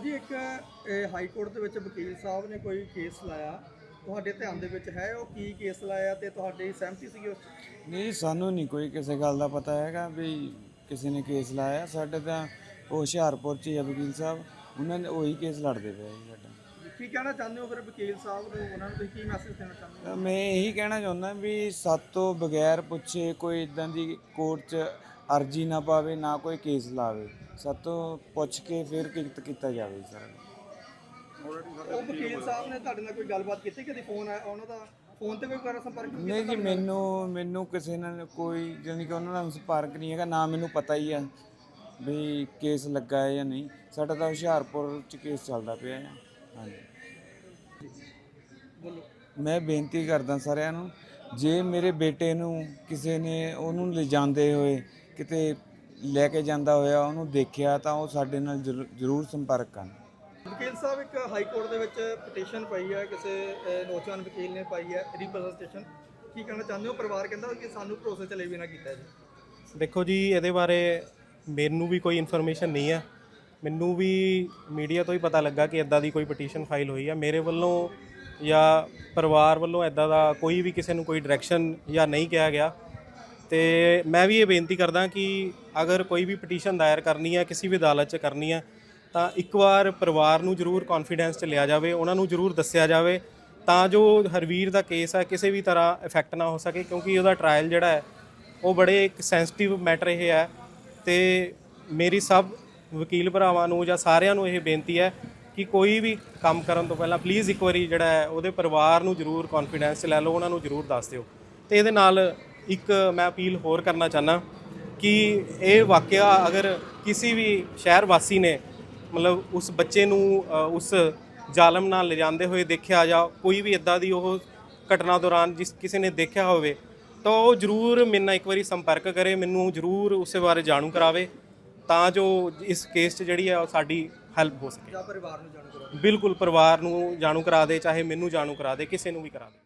ਭਾਜੀ ਇੱਕ high court ਦੇ ਵਿੱਚ ਵਕੀਲ ਸਾਹਿਬ ਨੇ ਕੋਈ ਕੇਸ ਲਾਇਆ। ਤੁਹਾਡੇ ਧਿਆਨ ਦੇ ਵਿੱਚ ਹੈ ਉਹ ਕੀ ਕੇਸ ਲਾਇਆ ਤੇ ਤੁਹਾਡੀ ਸਹਿਮਤੀ ਸੀਗੀ ਉਸ? ਨਹੀਂ ਸਾਨੂੰ ਨਹੀਂ ਕੋਈ ਕਿਸੇ ਗੱਲ ਦਾ ਪਤਾ ਹੈਗਾ ਵੀ ਕਿਸੇ ਨੇ ਕੇਸ ਲਾਇਆ। ਸਾਡੇ ਤਾਂ ਉਹ ਹੁਸ਼ਿਆਰਪੁਰ ਚ ਹੀ ਆ ਵਕੀਲ ਸਾਹਿਬ। ਉਹਨਾਂ ਨੇ ਉਹੀ ਕੇਸ ਲੜਦੇ ਪਏ ਜੀ ਸਾਡਾ। ਕੀ ਕਹਿਣਾ ਚਾਹੁੰਦੇ ਹੋ ਫਿਰ ਵਕੀਲ ਸਾਹਿਬ ਨੂੰ? ਉਹਨਾਂ ਨੂੰ ਤੁਸੀਂ ਕੀ ਮੈਸੇਜ ਦੇਣਾ ਚਾਹੁੰਦੇ ਤਾਂ ਮੈਂ ਇਹੀ ਕਹਿਣਾ ਚਾਹੁੰਦਾ ਵੀ ਸਾਤੋਂ ਬਗੈਰ ਪੁੱਛੇ ਕੋਈ ਇਦਾਂ ਦੀ ਕੋਰਟ 'ਚ ਅਰਜੀ ਨਾ ਪਾਵੇ ਨਾ ਕੋਈ ਕੇਸ ਲਾਵੇ। ਸਾਤੋਂ ਪੁੱਛ ਕੇ ਫਿਰ ਕਿਤ ਕੀਤਾ ਜਾਵੇ ਸਰ। ਉਹ ਵਕੀਲ ਸਾਹਿਬ ਨੇ ਤੁਹਾਡੇ ਨਾਲ ਕੋਈ ਗੱਲਬਾਤ ਕੀਤੀ? ਕਦੀ ਫੋਨ ਆਇਆ ਉਹਨਾਂ ਦਾ ਫੋਨ ਤੇ ਕੋਈ ਕਰ ਸੰਪਰਕ ਕੀਤਾ ਨਹੀਂ ਜੀ ਮੈਨੂੰ ਮੈਨੂੰ ਕਿਸੇ ਨਾਲ ਕੋਈ ਜਾਣੀ ਕਿ ਉਹਨਾਂ ਨਾਲ ਸੰਪਰਕ ਨਹੀਂ ਹੈਗਾ ਨਾ ਮੈਨੂੰ ਪਤਾ ਹੀ ਆ ਵੀ ਕੇਸ ਲੱਗਾ ਹੈ ਜਾਂ ਨਹੀਂ। ਸਾਡਾ ਤਾਂ ਹੁਸ਼ਿਆਰਪੁਰ ਚ ਕੇਸ ਚੱਲਦਾ ਪਿਆ ਹੈ ਹਾਂਜੀ। ਬੋਲੋ। ਮੈਂ ਬੇਨਤੀ ਕਰਦਾ ਸਾਰਿਆਂ ਨੂੰ ਜੇ ਮੇਰੇ ਬੇਟੇ ਨੂੰ ਕਿਸੇ ਨੇ ਉਹਨੂੰ ਲਿਜਾਂਦੇ ਹੋਏ ਕਿਤੇ ਲੈ ਕੇ ਜਾਂਦਾ ਹੋਇਆ ਉਹਨੂੰ ਦੇਖਿਆ ਤਾਂ ਉਹ ਸਾਡੇ ਨਾਲ ਜ਼ਰੂ- ਜ਼ਰੂਰ ਸੰਪਰਕ ਕਰਨ ਵਕੀਲ ਸਾਹਿਬ ਇੱਕ ਹਾਈ ਕੋਰਟ ਦੇ ਵਿੱਚ ਪਟੀਸ਼ਨ ਪਈ ਹੈ ਕਿਸੇ ਅਹ, ਨੌਜਵਾਨ ਵਕੀਲ ਨੇ ਪਾਈ ਹੈ ਰਿਪਰੈਜ਼ੈਂਟੇਸ਼ਨ ਕੀ ਕਹਿਣਾ ਚਾਹੁੰਦੇ ਹੋ? ਪਰਿਵਾਰ ਕਹਿੰਦਾ ਕਿ ਸਾਨੂੰ ਭਰੋਸੇ ਚਲੇ ਵੀ ਨਾ ਕੀਤਾ ਜੀ। ਦੇਖੋ ਜੀ ਇਹਦੇ ਬਾਰੇ ਮੈਨੂੰ ਵੀ ਕੋਈ ਇਨਫੋਰਮੇਸ਼ਨ ਨਹੀਂ ਹੈ। ਮੈਨੂੰ ਵੀ ਮੀਡੀਆ ਤੋਂ ਹੀ ਪਤਾ ਲੱਗਾ ਕਿ ਇਦਾਂ ਦੀ ਕੋਈ ਪਟੀਸ਼ਨ ਫਾਈਲ ਹੋਈ ਹੈ। ਮੇਰੇ ਵੱਲੋਂ ਜਾਂ ਪਰਿਵਾਰ ਵੱਲੋਂ ਇਦਾਂ ਦਾ ਕੋਈ ਵੀ ਕਿਸੇ ਨੂੰ ਕੋਈ ਡਾਇਰੈਕਸ਼ਨ ਜਾਂ ਨਹੀਂ ਕਿਹਾ ਗਿਆ। ਤੇ ਮੈਂ ਵੀ ਇਹ ਬੇਨਤੀ ਕਰਦਾ ਕਿ ਅਗਰ ਕੋਈ ਵੀ ਪਟੀਸ਼ਨ ਦਾਇਰ ਕਰਨੀ ਹੈ, ਕਿਸੇ ਵੀ ਅਦਾਲਤ 'ਚ ਕਰਨੀ ਹੈ, ਤਾਂ ਇੱਕ ਵਾਰ ਪਰਿਵਾਰ ਨੂੰ ਜ਼ਰੂਰ ਕੌਨਫੀਡੈਂਸ 'ਚ ਲਿਆ ਜਾਵੇ, ਉਹਨਾਂ ਨੂੰ ਜ਼ਰੂਰ ਦੱਸਿਆ ਜਾਵੇ, ਤਾਂ ਜੋ ਹਰਵੀਰ ਦਾ ਕੇਸ ਹੈ, ਕਿਸੇ ਵੀ ਤਰ੍ਹਾਂ ਇਫੈਕਟ ਨਾ ਹੋ ਸਕੇ, ਕਿਉਂਕਿ ਉਹਦਾ ਟ੍ਰਾਇਲ ਜਿਹੜਾ ਹੈ, ਉਹ ਬੜੇ ਇੱਕ ਸੈਂਸਿਟਿਵ ਮੈਟਰ ਇਹ ਹੈ ਤੇ ਮੇਰੀ ਸਭ ਵਕੀਲ ਭਰਾਵਾਂ ਨੂੰ ਜਾਂ ਸਾਰਿਆਂ ਨੂੰ ਇਹ ਬੇਨਤੀ ਹੈ ਕਿ ਕੋਈ ਵੀ ਕੰਮ ਕਰਨ ਤੋਂ ਪਹਿਲਾਂ ਪਲੀਜ਼ ਇੱਕ ਵਾਰੀ ਜਿਹੜਾ ਹੈ, ਉਹਦੇ ਪਰਿਵਾਰ ਨੂੰ ਜ਼ਰੂਰ ਕੌਨਫੀਡੈਂਸ 'ਚ ਲੈ ਲਓ, ਉਹਨਾਂ ਨੂੰ ਜ਼ਰੂਰ ਦੱਸ ਦਿਓ ਤੇ ਇਹਦੇ ਨਾਲ ਇੱਕ ਮੈਂ ਅਪੀਲ ਹੋਰ ਕਰਨਾ ਚਾਹਨਾ ਕਿ ਇਹ ਵਾਕਿਆ ਅਗਰ ਕਿਸੇ ਵੀ ਸ਼ਹਿਰ ਵਾਸੀ ਨੇ ਮਤਲਬ ਉਸ ਬੱਚੇ ਨੂੰ ਉਸ ਜ਼ਾਲਮ ਨਾਲ ਲਿਜਾਂਦੇ ਹੋਏ ਦੇਖਿਆ ਜਾਂ ਕੋਈ ਵੀ ਇਦਾਂ ਦੀ ਉਹ ਘਟਨਾ ਦੌਰਾਨ ਜਿਸ ਕਿਸੇ ਨੇ ਦੇਖਿਆ ਹੋਵੇ ਤਾਂ ਉਹ ਜਰੂਰ ਮੇਰੇ ਨਾਲ ਇੱਕ ਵਾਰੀ ਸੰਪਰਕ ਕਰੇ ਮੈਨੂੰ ਜਰੂਰ ਉਸੇ ਬਾਰੇ ਜਾਣੂ ਕਰਾਵੇ ਤਾਂ ਜੋ ਇਸ ਕੇਸ 'ਚ ਜਿਹੜੀ ਹੈ ਉਹ ਸਾਡੀ ਹੈਲਪ ਹੋ ਸਕੇ। ਜਾਂ ਪਰਿਵਾਰ ਨੂੰ ਜਾਣੂ ਕਰੋ ਬਿਲਕੁਲ ਪਰਿਵਾਰ ਨੂੰ ਜਾਣੂ ਕਰਾ ਦੇ ਚਾਹੇ ਮੈਨੂੰ ਜਾਣੂ ਕਰਾ ਦੇ ਕਿਸੇ ਨੂੰ ਵੀ ਕਰਾ ਦੇ।